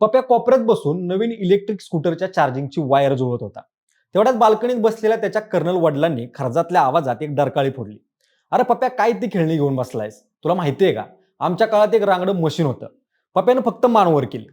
पप्या कोपऱ्यात बसून नवीन electric स्कूटरच्या चार्जिंगची wire जुळत होता. तेवढ्याच बाल्कनीत बसलेल्या त्याच्या कर्नल वडिलांनी खर्जातल्या आवाजात एक डरकाळी फोडली. अरे पप्या काय ती खेळणी घेऊन बसलायस? तुला माहितीये का? आमच्या काळात एक रांगडं मशीन होतं. पप्यानं फक्त मानवर केली.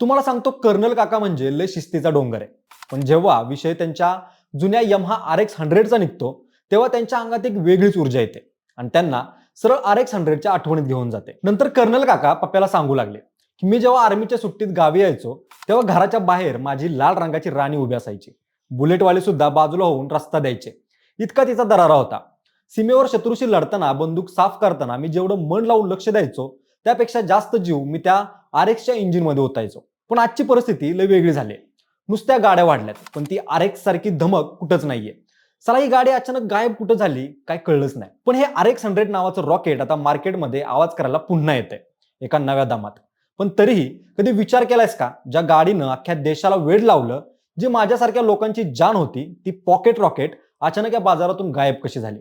तुम्हाला सांगतो कर्नल काका म्हणजे लय शिस्तीचा डोंगर आहे. पण जेव्हा विषय त्यांच्या जुन्या यमहा आर एक्स हंड्रेडचा निघतो तेव्हा त्यांच्या अंगात एक वेगळीच ऊर्जा येते. आणि त्यांना सरळ आर एक्स हंड्रेडच्या आठवणीत घेऊन जाते. नंतर कर्नल काका पप्याला सांगू लागले. मी जेव्हा आर्मीच्या सुट्टीत गावी यायचो तेव्हा घराच्या बाहेर माझी लाल रंगाची राणी उभी असायची. बुलेटवाले सुद्धा बाजूला होऊन रस्ता द्यायचे. इतका तिचा दरारा होता. सीमेवर शत्रूशी लढताना बंदूक साफ करताना मी जेवढं मन लावून लक्ष द्यायचो त्यापेक्षा जास्त जीव मी त्या आर एक्सच्या इंजिनमध्ये ओतायचो. पण आजची परिस्थिती लय वेगळी झाली. नुसत्या गाड्या वाढल्यात पण ती आर एक्स सारखी धमक कुठंच नाहीये. चला ही गाडी अचानक गायब कुठं झाली काय कळलंच नाही. पण हे आर एक्स हंड्रेड नावाचं रॉकेट आता मार्केटमध्ये आवाज करायला पुन्हा येतंय. एका नव्या दामात. पण तरीही कधी विचार केलायस का? ज्या गाडीनं अख्ख्या देशाला वेड लावलं जी माझ्यासारख्या लोकांची जान होती ती पॉकेट रॉकेट अचानक या बाजारातून गायब कशी झाली?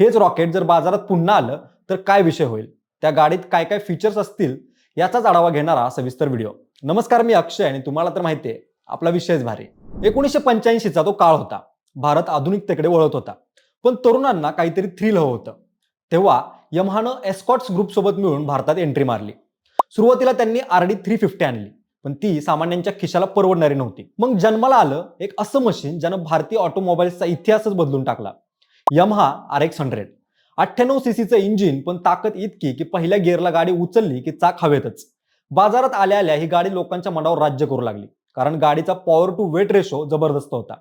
हेच रॉकेट जर बाजारात पुन्हा आलं तर काय विषय होईल? त्या गाडीत काय काय फीचर्स असतील याचाच आढावा घेणारा सविस्तर व्हिडिओ नमस्कार मी अक्षय आणि तुम्हाला तर माहिती आहे आपला विषयच भारी. एकोणीसशे पंच्याऐंशीचा तो काळ होता. भारत आधुनिकतेकडे वळत होता. पण तरुणांना काहीतरी थ्रिल हवं होतं. तेव्हा यमहानं एस्कॉट्स ग्रुपसोबत मिळून भारतात एंट्री मारली. सुरुवातीला त्यांनी आर डी थ्री फिफ्टी आणली पण ती सामान्यांच्या खिशाला परवडणारी नव्हती. मग जन्माला आलं एक असं मशीन ज्यानं भारतीय ऑटोमोबाईल्सचा इतिहासच बदलून टाकला. यमहा आर एक्स हंड्रेड अठ्ठ्याण्णव सीसीचं इंजिन पण ताकद इतकी की पहिल्या गिअरला गाडी उचलली की चाक हवेतच. बाजारात आल्या आल्या ही गाडी लोकांच्या मनावर राज्य करू लागली कारण गाडीचा पॉवर टू वेट रेशो जबरदस्त होता.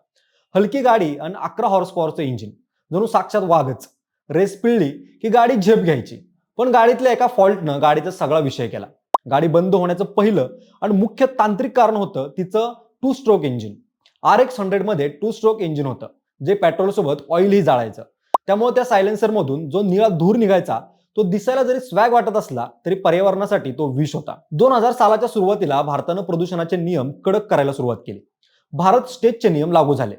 हलकी गाडी आणि अकरा हॉर्स पॉवरचं इंजिन जणू साक्षात वाघच. रेस पिळली की गाडी झेप घ्यायची. पण गाडीतल्या एका फॉल्टनं गाडीचा सगळा विषय केला. गाडी बंद होण्याचं पहिलं आणि मुख्य तांत्रिक कारण होतं तिचं two stroke engine R X हंड्रेडमध्ये two stroke engine होतं जे पेट्रोलसोबत ऑइलही जाळायचं. त्यामुळे त्या सायलेन्सरमधून जो निळा धूर निघायचा तो दिसायला जरी स्वॅग वाटत असला तरी पर्यावरणासाठी तो विष होता. दोन हजार सालाच्या सुरुवातीला भारतानं प्रदूषणाचे नियम कडक करायला सुरुवात केली. भारत स्टेजचे नियम लागू झाले.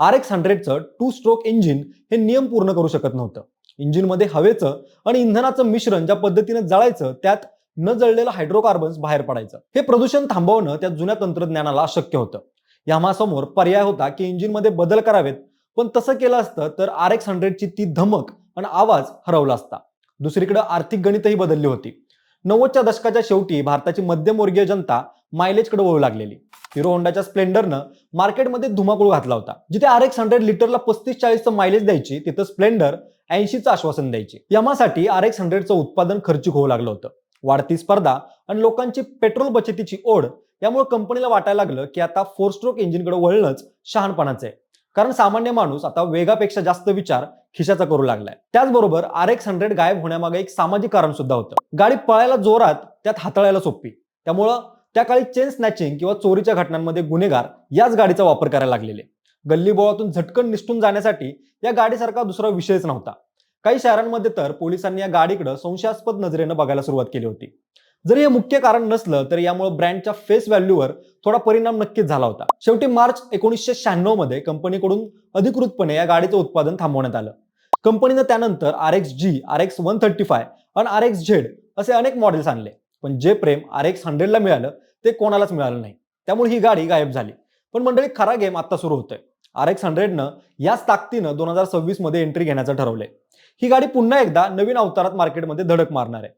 आर एक्स हंड्रेडचं टू स्ट्रोक इंजिन हे नियम पूर्ण करू शकत नव्हतं. इंजिनमध्ये हवेचं आणि इंधनाचं मिश्रण ज्या पद्धतीनं जळायचं त्यात न जळलेलं हायड्रोकार्बन्स बाहेर पडायचं. हे प्रदूषण थांबवणं त्या जुन्या तंत्रज्ञानाला अशक्य होतं. यामासमोर पर्याय होता की इंजिनमध्ये बदल करावेत पण तसं केलं असतं तर आर एक्स हंड्रेडची ती धमक आणि आवाज हरवला असता. दुसरीकडे आर्थिक गणितही बदलली होती. नव्वदच्या दशकाच्या शेवटी भारताची मध्यमवर्गीय जनता मायलेजकडे वळू लागलेली. हिरो होंडाच्या स्प्लेंडरनं मार्केटमध्ये धुमाकूळ घातला होता. जिथे आर एक्स हंड्रेड लिटरला पस्तीस चाळीसचं मायलेज द्यायची तिथं स्प्लेंडर ऐंशीचं आश्वासन द्यायची. यामासाठी आर एक्स हंड्रेडचं उत्पादन खर्चिक होऊ लागलं होतं. वाढती स्पर्धा आणि लोकांची पेट्रोल बचतीची ओढ यामुळे कंपनीला वाटायला लागलं की आता फोर स्ट्रोक इंजिनकडे वळणंच शहाणपणाचं आहे. कारण सामान्य माणूस आता वेगापेक्षा जास्त विचार खिशाचा करू लागलाय. त्याचबरोबर आर एक्स हंड्रेड गायब होण्यामागे एक सामाजिक कारण सुद्धा होतं. गाडी पळायला जोरात त्यात हाताळायला सोपी. त्यामुळं त्या काळी चेन स्नॅचिंग किंवा चोरीच्या घटनांमध्ये गुन्हेगार याच गाडीचा वापर करायला लागलेले. गल्लीबोळातून झटकन निष्ठून जाण्यासाठी या गाडीसारखा दुसरा विषयच नव्हता. काही शहरांमध्ये तर पोलिसांनी या गाडीकडे संशयास्पद नजरेनं बघायला सुरुवात केली होती. जरी हे मुख्य कारण नसलं तरी यामुळे ब्रँडच्या फेस व्हॅल्यूवर थोडा परिणाम नक्कीच झाला होता. शेवटी मार्च एकोणीसशे शहाण्णवमध्ये कंपनीकडून अधिकृतपणे या गाडीचं उत्पादन थांबवण्यात आलं. कंपनीनं त्यानंतर R X G R X one thirty five आणि आर एक्स झेड असे अनेक मॉडेल्स आणले. पण जे प्रेम आर एक्स हंड्रेडला मिळालं ते कोणालाच मिळालं नाही. त्यामुळे ही गाडी गायब झाली. पण मंडळी खरा गेम आता सुरू होतोय. आर एक्स हंड्रेडनं याच ताकदीनं दोन हजार सव्वीसमध्ये एंट्री घेण्याचं ठरवलंय. ही गाडी पुन्हा एकदा नवीन अवतारात मार्केटमध्ये धडक मारणार आहे.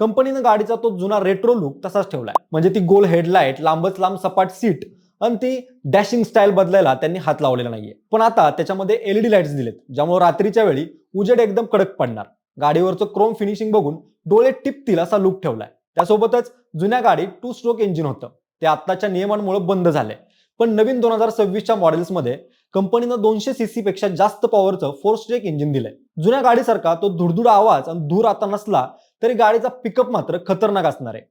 कंपनीनं गाडीचा तो जुना रेट्रो लुक तसाच ठेवलाय. म्हणजे ती गोल हेडलाईट लांबच लांब सपाट सीट आणि ती डॅशिंग स्टाईल बदलायला त्यांनी हात लावलेला नाहीये. पण आता त्याच्यामध्ये एलईडी लाईट्स दिलेत ज्यामुळे रात्रीच्या वेळी उजेड एकदम कडक पडणार. गाडीवरचं क्रोम फिनिशिंग बघून डोळे टिपतील असा लुक ठेवलाय. त्यासोबतच जुन्या गाडीत टू स्ट्रोक इंजिन होतं. ते आत्ताच्या नियमांमुळे बंद झालंय. पण नवीन दोन हजार सव्वीसच्या मॉडेल्समध्ये कंपनीनं दोनशे सीसी पेक्षा जास्त पॉवरचं फोर स्ट्रेक इंजिन दिलंय. जुन्या गाडीसारखा तो धुडधुड आवाज आणि धूर आता नसला तरी गाडीचा पिकअप मात्र खतरनाक असणार आहे.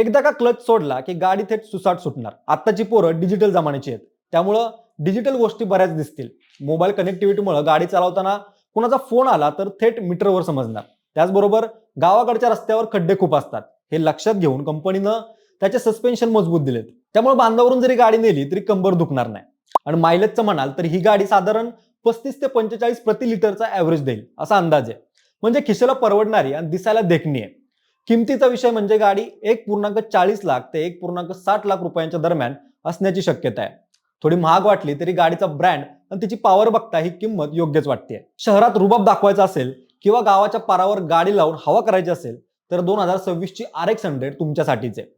एकदा का क्लच सोडला की गाडी थेट सुसाट सुटणार. आत्ताची पोरं डिजिटल जमान्याची आहेत. त्यामुळं डिजिटल गोष्टी बऱ्याच दिसतील. मोबाईल कनेक्टिव्हिटीमुळे गाडी चालवताना कुणाचा फोन आला तर थेट मीटरवर समजणार. त्याचबरोबर गावाकडच्या रस्त्यावर खड्डे खूप असतात. हे लक्षात घेऊन कंपनीनं त्याचे सस्पेन्शन मजबूत दिलेत. त्यामुळे बांधावरून जरी गाडी नेली तरी कंबर दुखणार नाही. आणि मायलेजचं म्हणाल तर ही गाडी साधारण पस्तीस ते पंचेचाळीस प्रति लिटरचा ॲव्हरेज देईल असा अंदाज आहे. म्हणजे खिशेला परवडणारी आणि दिसायला देखणी आहे. किमतीचा विषय म्हणजे गाडी एक पूर्णांक चाळीस लाख ते एक पूर्णांक साठ लाख रुपयांच्या दरम्यान असण्याची शक्यता आहे. थोडी महाग वाटली तरी गाडीचा ब्रँड आणि तिची पॉवर बघता ही किंमत योग्यच वाटते. शहरात रुबाब दाखवायचा असेल किंवा गावाच्या पारावर गाडी लावून हवा करायची असेल तर दोन हजार सव्वीसची आर एक्स हंड्रेड तुमच्यासाठीच आहे.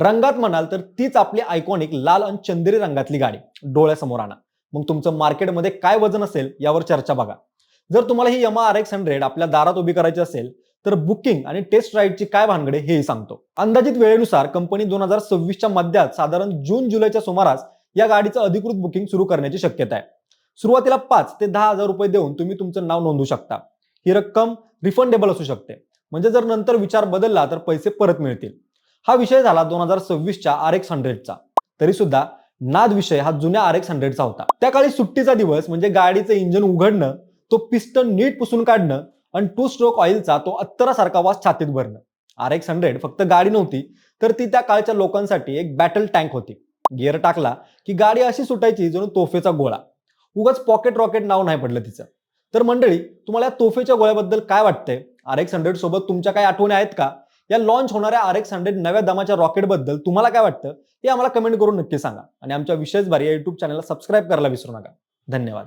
रंगात म्हणाल तर तीच आपली आयकॉनिक लाल आणि चंदेरी रंगातली गाडी डोळ्यासमोर आणा. मग तुमचं मार्केटमध्ये काय वजन असेल यावर चर्चा बघा. जर तुम्हाला ही यमा आर एक्स हंड्रेड आपल्या दारात उभी करायची असेल तर बुकिंग आणि टेस्ट राईडची काय भानगडे हेही सांगतो. अंदाजित वेळेनुसार कंपनी दोन हजार सव्वीसच्या मध्यात साधारण जून जुलैच्या सुमारास या गाडीचं अधिकृत बुकिंग सुरू करण्याची शक्यता आहे. सुरुवातीला पाच ते दहा हजार रुपये देऊन तुम्ही तुमचं नाव नोंदवू शकता. ही रक्कम रिफंडेबल असू शकते. म्हणजे जर नंतर विचार बदलला तर पैसे परत मिळतील. हा विषय झाला दोन हजार सव्वीसच्या आर एक्स हंड्रेडचा. तरी सुद्धा नाद विषय हा जुन्या आर एक्स हंड्रेडचा होता. त्या काळी सुट्टीचा दिवस म्हणजे गाडीचं इंजन उघडणं तो पिस्टन नीट पुसून काढणं आणि टू स्ट्रोक ऑइलचा तो अत्तरासारखा वास छातीत भरणं. आर एक्स हंड्रेड फक्त गाडी नव्हती तर ती त्या काळच्या लोकांसाठी एक बॅटल टँक होती. गिअर टाकला की गाडी अशी सुटायची जणू तोफेचा गोळा. उगाच पॉकेट रॉकेट नाव नाही पडलं तिचं. तर मंडळी तुम्हाला या तोफेच्या गोळ्याबद्दल काय वाटतंय? आर एक्स हंड्रेड सोबत तुमच्या काही आठवणी आहेत का? या लॉन्च होणाऱ्या आर एक्स हंड्रेड नव्या दमाच्या रॉकेटबद्दल तुम्हाला काय वाटतं हे आम्हाला कमेंट करून नक्की सांगा. आणि आमच्या विशेष भारी या युट्यूब चॅनलला सबस्क्राईब करायला विसरू नका. धन्यवाद.